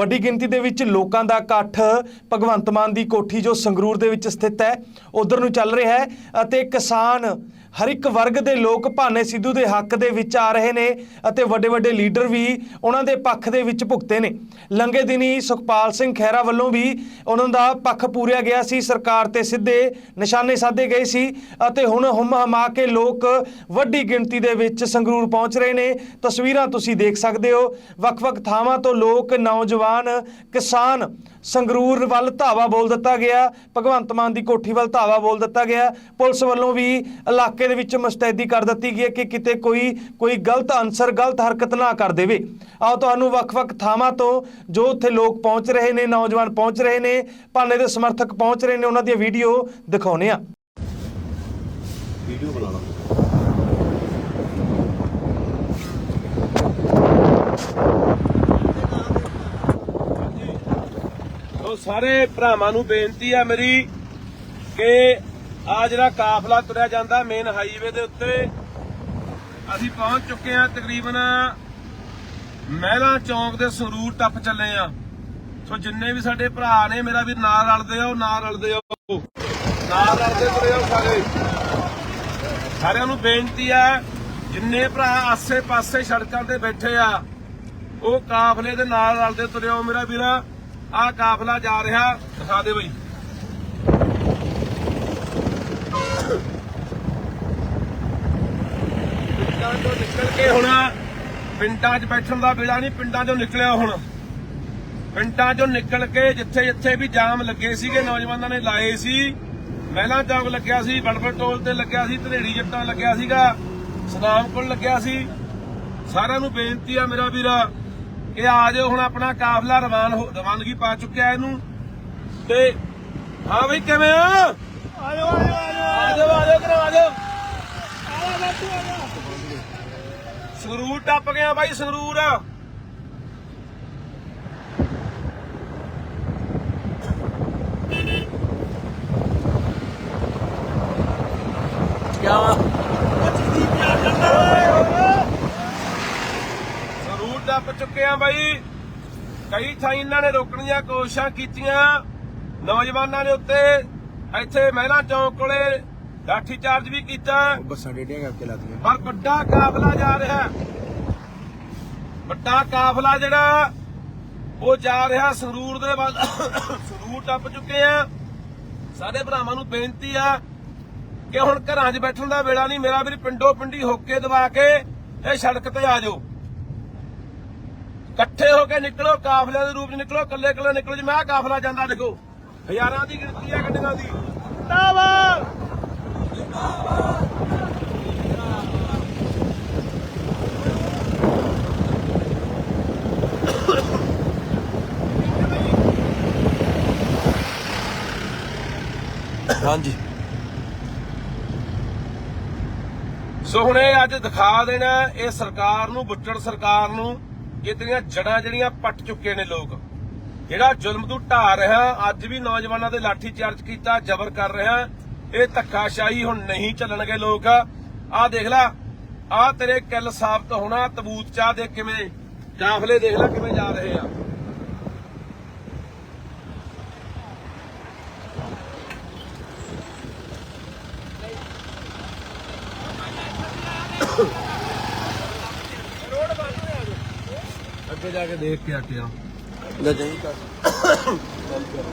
ਵੱਡੀ ਗਿਣਤੀ ਦੇ ਵਿੱਚ ਲੋਕਾਂ ਦਾ ਇਕੱਠ ਭਗਵੰਤ ਮਾਨ ਦੀ ਕੋਠੀ ਜੋ ਸੰਗਰੂਰ ਦੇ ਵਿੱਚ ਸਥਿਤ ਹੈ, ਉਧਰ ਨੂੰ ਚੱਲ ਰਿਹਾ ਹੈ ਅਤੇ ਕਿਸਾਨ ਹਰ ਇੱਕ ਵਰਗ ਦੇ ਲੋਕ ਭਾਨੇ ਸਿੱਧੂ ਦੇ ਹੱਕ ਦੇ ਵਿੱਚ ਆ ਰਹੇ ਨੇ ਅਤੇ ਵੱਡੇ ਵੱਡੇ ਲੀਡਰ ਵੀ ਉਹਨਾਂ ਦੇ ਪੱਖ ਦੇ ਵਿੱਚ ਭੁਗਤੇ ਨੇ। ਲੰਗੇ ਦਿਨੀ ਸੁਖਪਾਲ ਸਿੰਘ ਖਹਿਰਾ ਵੱਲੋਂ ਵੀ ਉਹਨਾਂ ਦਾ ਪੱਖ ਪੂਰਿਆ ਗਿਆ ਸੀ। ਸਰਕਾਰ ਤੇ ਸਿੱਧੇ ਨਿਸ਼ਾਨੇ ਸਾਧੇ ਗਏ ਸੀ ਅਤੇ ਹੁਣ ਹੁਮ ਹਮਾ ਕੇ ਲੋਕ ਵੱਡੀ ਗਿਣਤੀ ਦੇ ਵਿੱਚ ਸੰਗਰੂਰ ਪਹੁੰਚ ਰਹੇ ਨੇ। ਤਸਵੀਰਾਂ ਤੁਸੀਂ ਦੇਖ ਸਕਦੇ ਹੋ। ਵੱਖ-ਵੱਖ ਥਾਵਾਂ ਤੋਂ ਲੋਕ, ਨੌਜਵਾਨ ਕਿਸਾਨ ਸੰਗਰੂਰ ਵੱਲ ਧਾਵਾ ਬੋਲ ਦਿੱਤਾ ਗਿਆ, ਭਗਵੰਤ ਮਾਨ ਦੀ ਕੋਠੀ ਵੱਲ ਧਾਵਾ ਬੋਲ ਦਿੱਤਾ ਗਿਆ। ਪੁਲਿਸ ਵੱਲੋਂ ਵੀ ਇਲਾਕੇ ਦੇ ਵਿੱਚ ਮੁਸਤੈਦੀ ਕਰ ਦਿੱਤੀ ਗਈ ਹੈ ਕਿ ਕਿਤੇ ਕੋਈ ਕੋਈ ਗਲਤ ਅਨਸਰ, ਗਲਤ ਹਰਕਤ ਨਾ ਕਰ ਦੇਵੇ। ਆਓ ਤੁਹਾਨੂੰ ਵੱਖ-ਵੱਖ ਥਾਵਾਂ ਤੋਂ ਜੋ ਉੱਥੇ ਲੋਕ ਪਹੁੰਚ ਰਹੇ ਨੇ, ਨੌਜਵਾਨ ਪਹੁੰਚ ਰਹੇ ਨੇ, ਭਾਨੇ ਦੇ ਸਮਰਥਕ ਪਹੁੰਚ ਰਹੇ ਨੇ, ਉਹਨਾਂ ਦੀਆਂ ਵੀਡੀਓ ਦਿਖਾਉਨੇ ਆ ਵੀਡੀਓ ਬਣਾ ਲਾ ਸਾਰੇ ਭਰਾਵਾਂ ਨੂੰ ਬੇਨਤੀ ਹੈ ਮੇਰੀ ਕਿ ਆ ਜਿਹੜਾ ਕਾਫਲਾ ਤੁਰਿਆ ਜਾਂਦਾ ਮੇਨ ਹਾਈਵੇ ਦੇ ਉੱਤੇ, ਅਸੀਂ ਪਹੁੰਚ ਚੁੱਕੇ ਹਾਂ ਤਕਰੀਬਨ ਮਹਿਲਾ ਚੌਂਕ ਦੇ ਸੰਗਰੂਰ ਟੱਪ ਚੱਲੇ ਆ ਸੋ ਜਿੰਨੇ ਵੀ ਸਾਡੇ ਭਰਾ ਨੇ, ਮੇਰਾ ਵੀ ਨਾਲ ਰਲਦੇ ਆ, ਉਹ ਨਾਲ ਰਲਦੇ ਆ। ਨਾਲ ਰਲਦੇ ਤੁਰੇ ਆ ਸਾਰੇ। ਸਾਰਿਆਂ ਨੂੰ ਬੇਨਤੀ ਆ, ਜਿੰਨੇ ਭਰਾ ਆਸੇ-ਪਾਸੇ ਸੜਕਾਂ ਤੇ ਬੈਠੇ ਆ, ਉਹ ਕਾਫਲੇ ਦੇ ਨਾਲ ਰਲਦੇ ਤੁਰਿਓ ਮੇਰਾ ਵੀਰਾ। ਆਹ ਕਾਫਲਾ ਜਾ ਰਿਹਾ, ਦਿਖਾ ਦੇ ਬਈ। ਪਿੰਡਾਂ ਤੋਂ ਨਿਕਲ ਕੇ ਹੁਣ, ਪਿੰਡਾਂ 'ਚ ਬੈਠਣ ਦਾ ਵੇਲਾ ਨਹੀਂ, ਪਿੰਡਾਂ 'ਚੋਂ ਨਿਕਲਿਆ ਹੁਣ। ਪਿੰਡਾਂ 'ਚੋਂ ਨਿਕਲ ਕੇ ਜਿੱਥੇ ਜਿੱਥੇ ਵੀ ਜਾਮ ਲੱਗੇ ਸੀਗੇ, ਨੌਜਵਾਨਾਂ ਨੇ ਲਾਏ ਸੀ। ਮਹਿਲਾ ਚੌਕ ਲੱਗਿਆ ਸੀ ਬੜਬੜ ਟੋਲ ਤੇ ਲੱਗਿਆ ਸੀ, ਧਨੇੜੀ ਜੱਟਾਂ ਲੱਗਿਆ ਸੀਗਾ, ਸਨਾਮ ਕੋਲ ਲੱਗਿਆ ਸੀ। ਸਾਰਿਆਂ ਨੂੰ ਬੇਨਤੀ ਆ ਮੇਰਾ ਵੀਰਾ ਕਿ ਆ ਜਾਓ ਹੁਣ ਆਪਣਾ ਕਾਫਲਾ ਰਵਾਨ ਹੋ- ਰਵਾਨਗੀ ਪਾ ਚੁੱਕਿਆ ਇਹਨੂੰ। ਤੇ ਹਾਂ ਬਈ ਕਿਵੇਂ ਆ ਆ ਜਾਓ ਆ ਜਾਓ ਆ ਜਾਓ। ਆ ਜਾਓ ਸੰਗਰੂਰ ਟੱਪ ਗਿਆ ਬਾਈ ਸੰਗਰੂਰ। ਸੰਗਰੂਰ ਟੱਪ ਚੁੱਕੇ ਆ ਬਾਈ। ਕਈ ਥਾਂ ਇਹਨਾਂ ਨੇ ਰੋਕਣ ਦੀਆਂ ਕੋਸ਼ਿਸ਼ਾਂ ਕੀਤੀਆਂ। ਨੌਜਵਾਨਾਂ ਦੇ ਉੱਤੇ ਇੱਥੇ ਮਹਿਲਾ ਚੌਂਕ ਕੋਲੇ ਲਾਠੀ ਚਾਰਜ ਵੀ ਕੀਤਾ। ਬੱਸਾਂ ਡੇਡੀਆਂ ਕਰਕੇ ਲਾਤੀਆਂ? ਪਰ ਵੱਡਾ ਕਾਫਲਾ ਜਾ ਰਿਹਾ। ਹੈ। ਵੱਡਾ ਕਾਫਲਾ ਜਿਹੜਾ ਉਹ ਜਾ ਰਿਹਾ ਸੰਗਰੂਰ ਦੇ ਵੱਲ। ਸੰਗਰੂਰ ਟੱਪ ਚੁੱਕੇ ਆ। ਸਾਡੇ ਭਰਾਵਾਂ ਨੂੰ ਬੇਨਤੀ ਆ ਕਿ ਹੁਣ ਘਰਾਂ 'ਚ ਬੈਠਣ ਦਾ ਵੇਲਾ ਨਹੀਂ। ਮੇਰਾ ਵੀ ਪਿੰਡੋ ਪਿੰਡੀ ਹੋਕੇ ਦਵਾ ਕੇ ਇਹ ਸੜਕ ਤੇ ਆ ਜਾਓ। ਇਕੱਠੇ ਹੋ ਕੇ ਨਿਕਲੋ ਕਾਫਲਿਆਂ ਦੇ ਰੂਪ 'ਚ ਨਿਕਲੋ ਕੱਲੇ ਕੱਲੇ ਨਿਕਲੋ ਜਿਵੇਂ ਆਹ ਕਾਫਲਾ ਜਾਂਦਾ ਦੇਖੋ। ਹਜ਼ਾਰਾਂ ਦੀ ਗਿਣਤੀ ਆ ਗੱਡੀਆਂ ਦੀ। ਜਿੰਦਾਬਾਦ! ਹਾਂਜੀ। ਸੋ ਹੁਣ ਇਹ ਅੱਜ ਦਿਖਾ ਦੇਣਾ ਇਹ ਸਰਕਾਰ ਨੂੰ ਬੁੱਚੜ ਸਰਕਾਰ ਨੂੰ ਇਤਨੀਆਂ ਜੜਾਂ ਜਿਹੜੀਆਂ ਪੱਟ ਚੁੱਕੇ ਨੇ ਲੋਕ। ਜਿਹੜਾ ਜ਼ੁਲਮ ਤੂੰ ਢਾ ਰਿਹਾ, ਅੱਜ ਵੀ ਨੌਜਵਾਨਾਂ ਦੇ ਲਾਠੀ ਚਾਰਜ ਕੀਤਾ, ਜ਼ਬਰ ਕਰ ਰਿਹਾ, ਇਹ ਧੱਕਾਸ਼ਾਹੀ ਹੁਣ ਨਹੀਂ ਚੱਲਣਗੇ ਲੋਕ। ਆਹ ਦੇਖ ਲੈ, ਆਹ ਤੇਰੇ ਕਿੱਲ ਸਾਬਤ ਹੋਣਾ, ਤਬੂਤ ਚਾਹ ਦੇ ਕਿਵੇਂ, ਕਾਫਲੇ ਦੇਖ ਲੈ ਕਿਵੇਂ ਜਾ ਰਹੇ ਆ। ਉੱਥੇ ਜਾ ਕੇ ਦੇਖ ਕੇ ਆ ਕੇ ਆ ਜਾਈ। ਕਰ ਗੱਲ ਕਰੋ